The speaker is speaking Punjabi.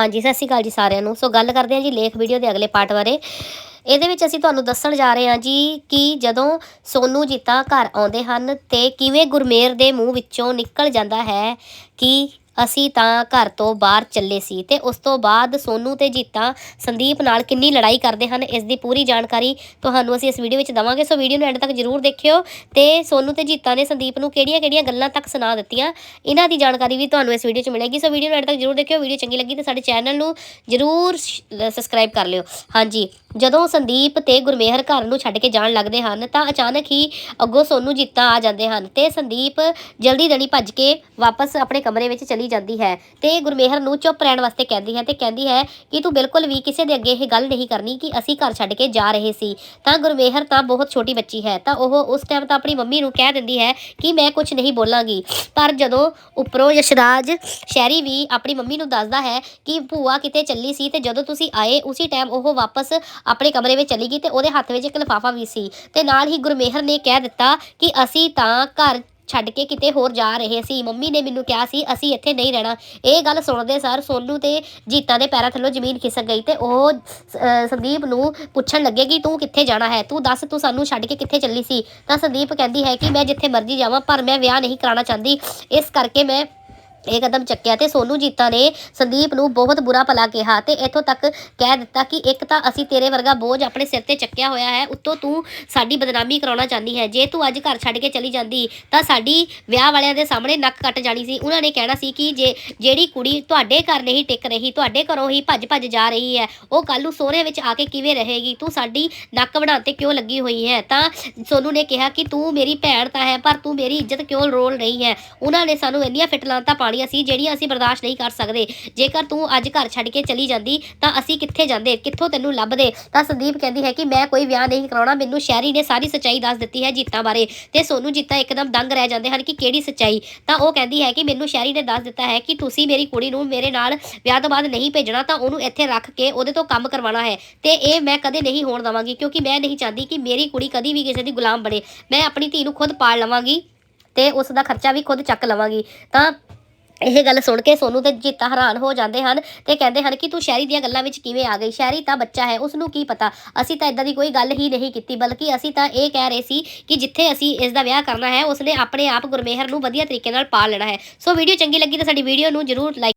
ਹਾਂਜੀ, ਸਤਿ ਸ਼੍ਰੀ ਅਕਾਲ ਜੀ ਸਾਰਿਆਂ ਨੂੰ। ਸੋ ਗੱਲ ਕਰਦੇ ਹਾਂ ਜੀ ਲੇਖ ਵੀਡੀਓ ਦੇ ਅਗਲੇ ਪਾਰਟ ਬਾਰੇ। ਇਹਦੇ ਵਿੱਚ ਅਸੀਂ ਤੁਹਾਨੂੰ ਦੱਸਣ ਜਾ ਰਹੇ ਹਾਂ ਜੀ ਕਿ ਜਦੋਂ ਸੋਨੂ ਜੀਤਾ ਘਰ ਆਉਂਦੇ ਹਨ ਤੇ ਕਿਵੇਂ ਗੁਰਮੇਰ ਦੇ ਮੂੰਹ ਵਿੱਚੋਂ ਨਿਕਲ ਜਾਂਦਾ ਹੈ ਕਿ ਅਸੀਂ ਤਾਂ ਘਰ ਤੋਂ ਬਾਹਰ ਚੱਲੇ ਸੀ ਤੇ ਉਸ ਤੋਂ ਬਾਅਦ ਸੋਨੂ ਤੇ ਜੀਤਾ ਸੰਦੀਪ ਨਾਲ ਕਿੰਨੀ ਲੜਾਈ ਕਰਦੇ ਹਨ, ਇਸ ਦੀ ਪੂਰੀ ਜਾਣਕਾਰੀ ਤੁਹਾਨੂੰ ਅਸੀਂ ਇਸ ਵੀਡੀਓ ਵਿੱਚ ਦਵਾਂਗੇ। ਸੋ ਵੀਡੀਓ ਨੂੰ ਐਂਡ ਤੱਕ ਜਰੂਰ ਦੇਖਿਓ ਤੇ ਸੋਨੂ ਤੇ ਜੀਤਾ ਨੇ ਸੰਦੀਪ ਨੂੰ ਕਿਹੜੀਆਂ-ਕਿਹੜੀਆਂ ਗੱਲਾਂ ਤੱਕ ਸੁਣਾ ਦਿੱਤੀਆਂ, ਇਹਨਾਂ ਦੀ ਜਾਣਕਾਰੀ ਵੀ ਤੁਹਾਨੂੰ ਇਸ ਵੀਡੀਓ 'ਚ ਮਿਲੇਗੀ। ਸੋ ਵੀਡੀਓ ਨੂੰ ਐਂਡ ਤੱਕ ਜਰੂਰ ਦੇਖਿਓ, ਵੀਡੀਓ ਚੰਗੀ ਲੱਗੀ ਤਾਂ ਸਾਡੇ ਚੈਨਲ ਨੂੰ ਜਰੂਰ ਸਬਸਕ੍ਰਾਈਬ ਕਰ ਲਿਓ। ਹਾਂਜੀ, ਜਦੋਂ ਸੰਦੀਪ ਤੇ ਗੁਰਮੇਹਰ ਘਰ ਨੂੰ ਛੱਡ ਕੇ ਜਾਣ ਲੱਗਦੇ ਹਨ ਤਾਂ ਅਚਾਨਕ ਹੀ ਅੱਗੋਂ ਸੋਨੂ, ਜੀਤਾ ਆ ਜਾਂਦੇ ਹਨ ਤੇ ਸੰਦੀਪ ਜਲਦੀ ਜਲਦੀ ਭੱਜ ਕੇ ਵਾਪਸ ਆਪਣੇ ਕਮਰੇ ਵਿੱਚ ਚਲੀ ਜਾਂਦੀ ਹੈ। ਤੇ ਗੁਰਮੇਹਰ ਨੂੰ ਚੁੱਪ ਰਹਿਣ ਵਾਸਤੇ ਕਹਿੰਦੀ ਹੈ ਤੇ ਕਹਿੰਦੀ ਹੈ ਕਿ ਤੂੰ ਬਿਲਕੁਲ ਵੀ ਕਿਸੇ ਦੇ ਅੱਗੇ ਇਹ ਗੱਲ ਨਹੀਂ ਕਰਨੀ ਕਿ ਅਸੀਂ ਘਰ ਛੱਡ ਕੇ ਜਾ ਰਹੇ ਸੀ। ਤਾਂ ਗੁਰਮੇਹਰ ਤਾਂ ਬਹੁਤ ਛੋਟੀ ਬੱਚੀ ਹੈ। ਤਾਂ ਉਹ ਉਸ ਟਾਈਮ ਤਾਂ ਆਪਣੀ ਮੰਮੀ ਨੂੰ ਕਹਿ ਦਿੰਦੀ ਹੈ ਕਿ ਮੈਂ ਕੁਝ ਨਹੀਂ ਬੋਲਾਂਗੀ। ਪਰ ਜਦੋਂ ਉੱਪਰੋਂ ਯਸ਼ਰਾਜ ਸ਼ਹਿਰੀ ਵੀ ਆਪਣੀ ਮੰਮੀ ਨੂੰ ਦੱਸਦਾ ਹੈ ਕਿ ਭੂਆ ਕਿਤੇ ਚੱਲੀ ਸੀ ਤੇ ਜਦੋਂ ਤੁਸੀਂ ਆਏ, ਉਸੇ ਟਾਈਮ ਉਹ ਵਾਪਸ ਆਪਣੇ ਕਮਰੇ ਵਿੱਚ ਚਲੀ ਗਈ ਤੇ ਉਹਦੇ ਹੱਥ ਵਿੱਚ ਇੱਕ ਲਿਫਾਫਾ ਵੀ ਸੀ। ਤੇ ਨਾਲ ਹੀ ਗੁਰਮੇਹਰ ਨੇ ਕਹਿ ਦਿੱਤਾ ਕਿ ਅਸੀਂ ਤਾਂ ਘਰ ਛੱਡ ਕੇ ਕਿਤੇ ਹੋਰ ਜਾ ਰਹੇ ਸੀ। ਮੰਮੀ ਨੇ ਮੈਨੂੰ ਕਿਹਾ ਸੀ, ਅਸੀਂ ਇੱਥੇ ਨਹੀਂ ਰਹਿਣਾ। ਇਹ ਗੱਲ ਸੁਣਦੇ ਸਾਰ ਸੋਨੂ ਤੇ ਜੀਤਾ ਦੇ ਪੈਰਾਂ ਥੱਲੋਂ ਜ਼ਮੀਨ ਖਿਸਕ ਗਈ ਤੇ ਉਹ ਸੰਦੀਪ ਨੂੰ ਪੁੱਛਣ ਲੱਗੇ ਕਿ ਤੂੰ ਕਿੱਥੇ ਜਾਣਾ ਹੈ? ਤੂੰ ਦੱਸ, ਤੂੰ ਸਾਨੂੰ ਛੱਡ ਕੇ ਕਿੱਥੇ ਚੱਲੀ ਸੀ? ਤਾਂ ਸੰਦੀਪ ਕਹਿੰਦੀ ਹੈ ਕਿ ਮੈਂ ਜਿੱਥੇ ਮਰਜ਼ੀ ਜਾਵਾਂ, ਪਰ ਮੈਂ ਵਿਆਹ ਨਹੀਂ ਕਰਾਉਣਾ ਚਾਹੁੰਦੀ। ਇਸ ਕਰਕੇ ਮੈਂ ਇਹ ਕਦਮ ਚੱਕਿਆ ਤੇ ਸੋਨੂ ਜੀਤਾ ਨੇ ਸੰਦੀਪ ਨੂੰ ਬਹੁਤ ਬੁਰਾ ਭਲਾ ਕਿਹਾ ਤੇ ਇੱਥੋਂ ਤੱਕ ਕਹਿ ਦਿੱਤਾ ਕਿ ਇੱਕ ਤਾਂ ਅਸੀਂ ਤੇਰੇ ਵਰਗਾ ਬੋਝ ਆਪਣੇ ਸਿਰ ਤੇ ਚੱਕਿਆ ਹੋਇਆ ਹੈ, ਉੱਤੋਂ ਤੂੰ ਸਾਡੀ ਬਦਨਾਮੀ ਕਰਾਉਣਾ ਚਾਹੁੰਦੀ ਹੈ। ਜੇ ਤੂੰ ਅੱਜ ਘਰ ਛੱਡ ਕੇ ਚਲੀ ਜਾਂਦੀ, ਤਾਂ ਸਾਡੀ ਵਿਆਹ ਵਾਲਿਆਂ ਦੇ ਸਾਹਮਣੇ ਨੱਕ ਕੱਟ ਜਾਣੀ ਸੀ। ਉਹਨਾਂ ਨੇ ਕਹਿਣਾ ਸੀ ਕਿ ਜੇ ਜਿਹੜੀ ਕੁੜੀ ਤੁਹਾਡੇ ਘਰ ਨਹੀਂ ਟਿਕ ਰਹੀ, ਤੁਹਾਡੇ ਘਰੋਂ ਹੀ ਭੱਜ ਭੱਜ ਜਾ ਰਹੀ ਹੈ, ਉਹ ਕੱਲ ਨੂੰ ਸੋਹਰੇ ਵਿੱਚ ਆ ਕੇ ਕਿਵੇਂ ਰਹੇਗੀ? ਤੂੰ ਸਾਡੀ ਨੱਕ ਬਣਾਉਣ ਤੇ ਕਿਉਂ ਲੱਗੀ ਹੋਈ ਹੈ? ਤਾਂ ਸੋਨੂ ਨੇ ਕਿਹਾ ਕਿ ਤੂੰ ਮੇਰੀ ਭੈਣ ਤਾਂ ਹੈ, ਪਰ ਤੂੰ ਮੇਰੀ ਇੱਜ਼ਤ ਕਿਉਂ ਰੋਲ ਰਹੀ ਹੈ? ਉਹਨਾਂ ਨੇ ਸਾਨੂੰ ਇੰਨੀਆਂ ਫਿਟਲਾਂਤਾਂ ਪਾਣੀਆਂ ਸੀ, ਜਿਹੜੀਆਂ ਅਸੀਂ ਬਰਦਾਸ਼ਤ ਨਹੀਂ ਕਰ ਸਕਦੇ। ਜੇਕਰ ਤੂੰ ਅੱਜ ਘਰ ਛੱਡ ਕੇ ਚਲੀ ਜਾਂਦੀ, ਤਾਂ ਅਸੀਂ ਕਿੱਥੇ ਜਾਂਦੇ? ਕਿੱਥੋਂ ਤੈਨੂੰ ਲੱਭਦੇ? ਤਾਂ ਸੰਦੀਪ ਕਹਿੰਦੀ ਹੈ ਕਿ ਮੈਂ ਕੋਈ ਵਿਆਹ ਨਹੀਂ ਕਰਾਉਣਾ। ਮੈਨੂੰ ਸ਼ਹਿਰੀ ਨੇ ਸਾਰੀ ਸੱਚਾਈ ਦੱਸ ਦਿੱਤੀ ਹੈ ਜੀਤਾਂ ਬਾਰੇ ਤੇ ਸੋਨੂ, ਜੀਤਾ ਇੱਕਦਮ ਦੰਗ ਰਹਿ ਜਾਂਦੇ ਹਨ ਕਿ ਕਿਹੜੀ ਸੱਚਾਈ? ਤਾਂ ਉਹ ਕਹਿੰਦੀ ਹੈ ਕਿ ਮੈਨੂੰ ਸ਼ਹਿਰੀ ਨੇ ਦੱਸ ਦਿੱਤਾ ਹੈ ਕਿ ਤੁਸੀਂ ਮੇਰੀ ਕੁੜੀ ਨੂੰ ਮੇਰੇ ਨਾਲ ਵਿਆਹ ਤੋਂ ਬਾਅਦ ਨਹੀਂ ਭੇਜਣਾ, ਤਾਂ ਉਹਨੂੰ ਇੱਥੇ ਰੱਖ ਕੇ ਉਹਦੇ ਤੋਂ ਕੰਮ ਕਰਵਾਉਣਾ ਹੈ। ਤੇ ਇਹ ਮੈਂ ਕਦੇ ਨਹੀਂ ਹੋਣ ਦਵਾਂਗੀ, ਕਿਉਂਕਿ ਮੈਂ ਨਹੀਂ ਚਾਹਦੀ ਕਿ ਮੇਰੀ ਕੁੜੀ ਕਦੀ ਵੀ ਕਿਸੇ ਦੀ ਗੁਲਾਮ ਬਣੇ। ਮੈਂ ਆਪਣੀ ਧੀ ਨੂੰ ਖੁਦ ਪਾਲ ਲਵਾਂਗੀ ਤੇ ਉਸ ਦਾ ਖਰਚਾ ਵੀ ਖੁਦ ਚੱਕ ਲਵਾਂਗੀ। ਤਾਂ ਇਹ ਗੱਲ ਸੁਣ ਕੇ ਸੋਨੂ ਤੇ ਜੀਤਾ ਹੈਰਾਨ ਹੋ ਜਾਂਦੇ ਹਨ ਤੇ ਕਹਿੰਦੇ ਹਨ ਕਿ ਤੂੰ ਸ਼ਹਿਰੀ ਦੀਆਂ ਗੱਲਾਂ ਵਿੱਚ ਕਿਵੇਂ ਆ ਗਈ? ਸ਼ਹਿਰੀ ਤਾਂ ਬੱਚਾ ਹੈ ਉਸ ਨੂੰ ਕੀ ਪਤਾ? ਅਸੀਂ ਤਾਂ ਇਦਾਂ ਦੀ ਕੋਈ ਗੱਲ ਹੀ ਨਹੀਂ ਕੀਤੀ, ਬਲਕਿ ਅਸੀਂ ਤਾਂ ਇਹ ਕਹਿ ਰਹੇ ਸੀ ਕਿ ਜਿੱਥੇ ਅਸੀਂ ਇਸ ਦਾ ਵਿਆਹ ਕਰਨਾ ਹੈ, ਉਸਨੇ ਆਪਣੇ ਆਪ ਗੁਰਮੇਹਰ ਨੂੰ ਵਧੀਆ ਤਰੀਕੇ ਨਾਲ ਪਾਲ ਲੈਣਾ ਹੈ। ਸੋ ਵੀਡੀਓ ਚੰਗੀ ਲੱਗੀ ਤਾਂ ਸਾਡੀ ਵੀਡੀਓ ਨੂੰ ਜਰੂਰ ਲਾਈਕ